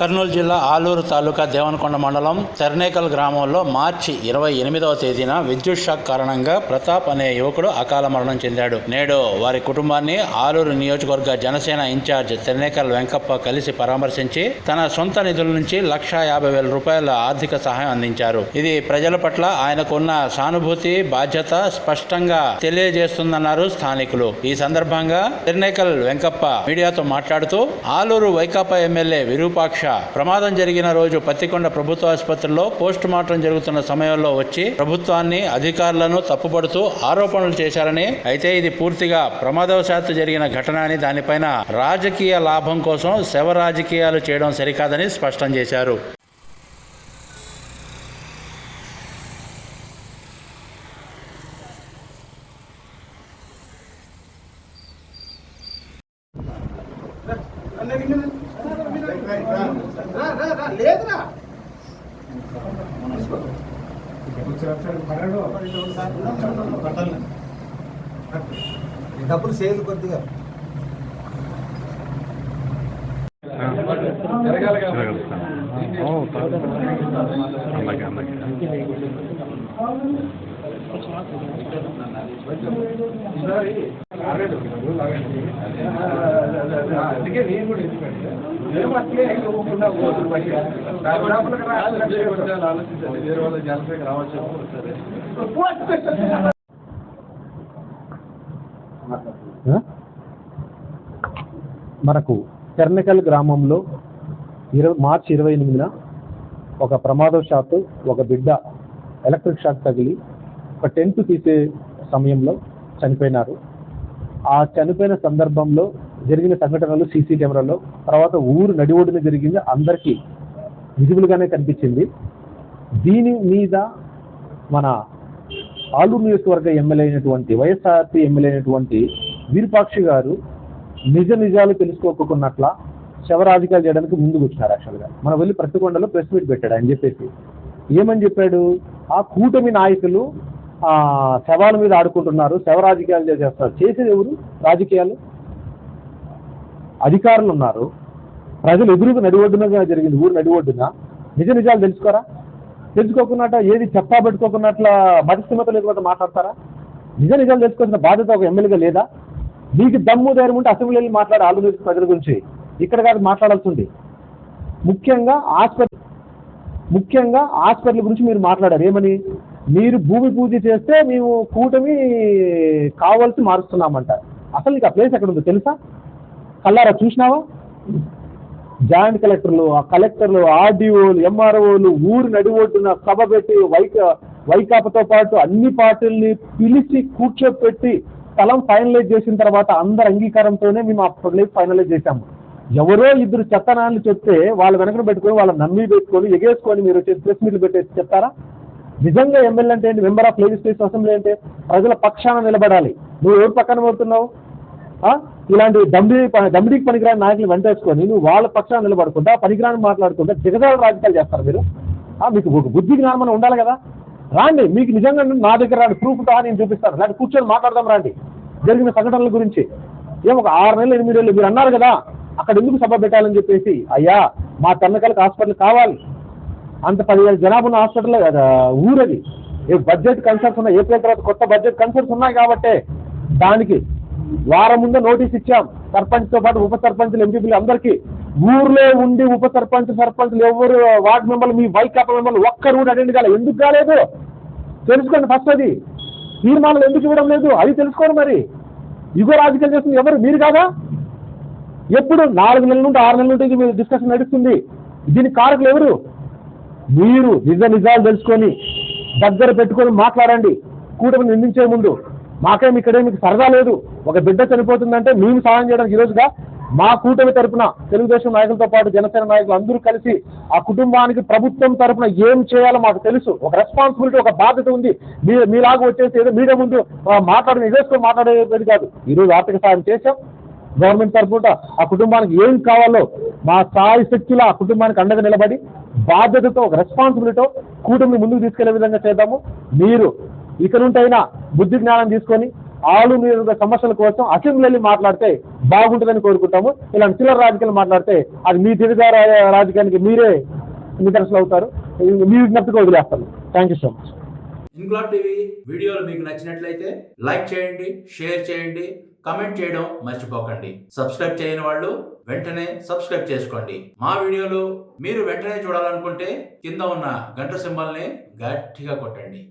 కర్నూలు జిల్లా ఆలూరు తాలూకా దేవనకొండ మండలం తెర్నేకల్ గ్రామంలో మార్చి ఇరవై ఎనిమిదవ తేదీన విద్యుత్ షాక్ కారణంగా ప్రతాప్ అనే యువకుడు అకాల మరణం చెందాడు. నేడు వారి కుటుంబాన్ని ఆలూరు నియోజకవర్గ జనసేన ఇన్ఛార్జ్ తెర్నేకల్ వెంకప్ప కలిసి పరామర్శించి తన సొంత నిధుల నుంచి లక్షా యాభై వేల రూపాయల ఆర్థిక సహాయం అందించారు. ఇది ప్రజల పట్ల ఆయనకున్న సానుభూతి బాధ్యత స్పష్టంగా తెలియజేస్తుందన్నారు స్థానికులు. ఈ సందర్భంగా తిర్నేకల్ వెంకప్ప మీడియాతో మాట్లాడుతూ ఆలూరు వైకాపా ఎమ్మెల్యే విరూపాక్ష ప్రమాదం జరిగిన రోజు పత్తికొండ ప్రభుత్వ ఆసుపత్రిలో పోస్ట్ మార్టం జరుగుతున్న సమయంలో వచ్చి ప్రభుత్వాన్ని అధికారులను తప్పుపడుతూ ఆరోపణలు చేశారని అయితే ఇది పూర్తిగా ప్రమాదవశాత్తు జరిగిన ఘటన అని దానిపైన రాజకీయ లాభం కోసం శవ రాజకీయాలు చేయడం సరికాదని స్పష్టం చేశారు. డబ్బులు సేల్ కొద్దిగా. అలాగే అలాగే అందుకే నేను కూడా ఎందుకంటే మేము అట్లే ఇవ్వకుండా పోతుంది బయట. లోపలికి రా, ఆలోచించండి. వేరే వాళ్ళ జలసేకి రావచ్చు సరే. మనకు తెర్నకల్ గ్రామంలో ఇరవై మార్చి ఇరవై ఎనిమిదిన ఒక ప్రమాదవశాత్తు ఒక బిడ్డ ఎలక్ట్రిక్ షాక్ తగిలి ఒక టెంట్ తీసే సమయంలో చనిపోయినారు. ఆ చనిపోయిన సందర్భంలో జరిగిన సంఘటనలు సీసీ కెమెరాలో తర్వాత ఊరు నడి ఒడిన జరిగింది అందరికీ విజిబుల్గానే కనిపించింది. దీని మీద మన ఆలూరు నియోజకవర్గ ఎమ్మెల్యే అయినటువంటి వైఎస్ఆర్పీ ఎమ్మెల్యే అయినటువంటి వీరపాక్షి గారు నిజ నిజాలు తెలుసుకోకున్నట్ల శవరాజకీయాలు చేయడానికి ముందుకు వచ్చినారు యాక్చువల్గా మనం వెళ్ళి ప్రతికొండలో ప్రెస్ మీట్ పెట్టాడు అని చెప్పేసి. ఏమని చెప్పాడు? ఆ కూటమి నాయకులు శవాల మీద ఆడుకుంటున్నారు శవ రాజకీయాలు చేసేస్తారు చేసేది ఎవరు? రాజకీయాలు? అధికారులు ఉన్నారు ప్రజలు ఎదురుగా నడి ఒడ్డున జరిగింది ఊరు నడివడ్డున. నిజ నిజాలు తెలుసుకోరా? తెలుసుకోకున్నట్ట ఏది చెప్పా పెట్టుకోకున్నట్ల మతిస్థిమత లేకుండా మాట్లాడతారా? నిజ నిజాలు తెలుసుకోవాల్సిన బాధ్యత ఒక ఎమ్మెల్యేగా లేదా? మీకు దమ్ము ధైర్యం ఉంటే అసెంబ్లీలో మాట్లాడే ఆంధ్రప్రదేశ్ ప్రజల గురించి. ఇక్కడ కాదు మాట్లాడాల్సి ఉంది. ముఖ్యంగా హాస్పిటల్ ముఖ్యంగా హాస్పిటల్ గురించి మీరు మాట్లాడారు. ఏమని? మీరు భూమి పూజ చేస్తే మేము కూటమి కావాల్సి మారుస్తున్నామంట. అసలు నీకు ఆ ప్లేస్ ఎక్కడ ఉందో తెలుసా? కల్లారా చూసినావా? జాయింట్ కలెక్టర్లు ఆ కలెక్టర్లు ఆర్డీఓలు ఎంఆర్ఓలు ఊరు నడి ఒడ్డున సభ పెట్టి వైక వైకాపతో పాటు అన్ని పార్టీల్ని పిలిచి కూర్చోపెట్టి స్థలం ఫైనలైజ్ చేసిన తర్వాత అందరి అంగీకారంతోనే మేము ఆ ప్లేస్ ఫైనలైజ్ చేశాము. ఎవరో ఇద్దరు చెత్తనాన్ని చెప్తే వాళ్ళ వెనకన పెట్టుకొని వాళ్ళ నమ్మి పెట్టుకొని ఎగేసుకొని మీరు వచ్చి ప్రెస్ మీట్లు పెట్టేసి చెప్తారా? నిజంగా ఎమ్మెల్యే అంటే ఏంటి? మెంబర్ ఆఫ్ లెజిస్లేటివ్ అసెంబ్లీ అంటే ప్రజల పక్షాన నిలబడాలి. నువ్వు ఎవరు పక్కన పోతున్నావు ఇలాంటి దమ్మిడి దమ్మిడికి పనికిరాని నాయకులు వెంటేసుకొని నువ్వు వాళ్ళ పక్షాన నిలబడకుండా పనికిరాని మాట్లాడుకుంటే దిగజాల రాజకీయాలు చేస్తారు మీరు. మీకు ఒక బుద్ధి జ్ఞానం అని ఉండాలి కదా. రాండి మీకు నిజంగా నా దగ్గర రాండి ప్రూఫ్తో నేను చూపిస్తాను. లేకపోతే కూర్చొని మాట్లాడదాం రాండి. జరిగిన సంఘటనల గురించి. ఏం ఒక ఆరు నెలలు ఎనిమిది నెలలు మీరు అన్నారు కదా. అక్కడ ఎందుకు సభ పెట్టాలని చెప్పేసి అయ్యా మా తన్నకలకు హాస్పిటల్ కావాలి. అంత పదివేల జనాభా ఉన్న హాస్పిటల్ ఊరది. ఏ బడ్జెట్ కన్సర్న్స్ ఉన్నాయి. ఏప్రిల్ తర్వాత కొత్త బడ్జెట్ కన్సర్న్స్ ఉన్నాయి కాబట్టి దానికి వారం ముందే నోటీస్ ఇచ్చాం. సర్పంచ్తో పాటు ఉప సర్పంచ్లు ఎంపీలు అందరికీ. ఊర్లో ఉండి ఉప సర్పంచ్ సర్పంచ్లు ఎవరు వార్డు మెంబర్లు మీ వైకాపా మెంబర్లు ఒక్కరు కూడా అటెండ్ కాలే. ఎందుకు కాలేదు? తెలుసుకోండి ఫస్ట్ అది. తీర్మానాలు ఎందుకు ఇవ్వడం లేదు? అది తెలుసుకోండి మరి. యుగ రాజకీయాలు చేస్తుంది ఎవరు? మీరు కాదా? ఎప్పుడు? నాలుగు నెలల నుండి ఆరు నెలల నుండి మీరు డిస్కషన్ నడుస్తుంది. దీని కారకులు ఎవరు? మీరు నిజ నిజాలు తెలుసుకొని దగ్గర పెట్టుకొని మాట్లాడండి. కూటమి నిందించే ముందు. మాకేం ఇక్కడే మీకు సరదా లేదు. ఒక బిడ్డ చనిపోతుందంటే మేము సహాయం చేయడానికి ఈరోజుగా మా కూటమి తరపున తెలుగుదేశం నాయకులతో పాటు జనసేన నాయకులు అందరూ కలిసి ఆ కుటుంబానికి ప్రభుత్వం తరపున ఏం చేయాలో మాకు తెలుసు. ఒక రెస్పాన్సిబిలిటీ ఒక బాధ్యత ఉంది. మీ మీలాగా వచ్చేసి ఏదో మీడియా ముందు ఆ, మాట్లాడి నిజేసుకొని మాట్లాడేది కాదు. ఈరోజు ఆర్థిక సాయం చేశాం. గవర్నమెంట్ తరఫున ఆ కుటుంబానికి ఏం కావాలో మా స్థాయి శక్తిలో ఆ కుటుంబానికి అండగా నిలబడి బాధ్యతతో ఒక రెస్పాన్సిబిలిటీతో కూటమిని ముందుకు తీసుకెళ్ళే విధంగా చేద్దాము. మీరు ఇక నుంటైనా బుద్ధి జ్ఞానం తీసుకొని ఆలు మీద సమస్యల కోసం అసెంబ్లీ వెళ్ళి మాట్లాడితే బాగుంటుందని కోరుకుంటాము. ఇలాంటి చిల్లర రాజకీయాలు మాట్లాడితే అది మీ తిరిగా రాజకీయానికి మీరే నిదర్శనం అవుతారు. మీ విజ్ఞప్తిగా వదిలేస్తాను. Thank you so much Inquilab TV వీడియోలు మీకు నచ్చినట్లయితే లైక్ చేయండి షేర్ చేయండి కమెంట్ చేయడం మర్చిపోకండి. సబ్స్క్రైబ్ చేయని వాళ్ళు వెంటనే సబ్స్క్రైబ్ చేసుకోండి. మా వీడియోలు మీరు వెంటనే చూడాలనుకుంటే కింద ఉన్న గంట సింబల్ని గట్టిగా కొట్టండి.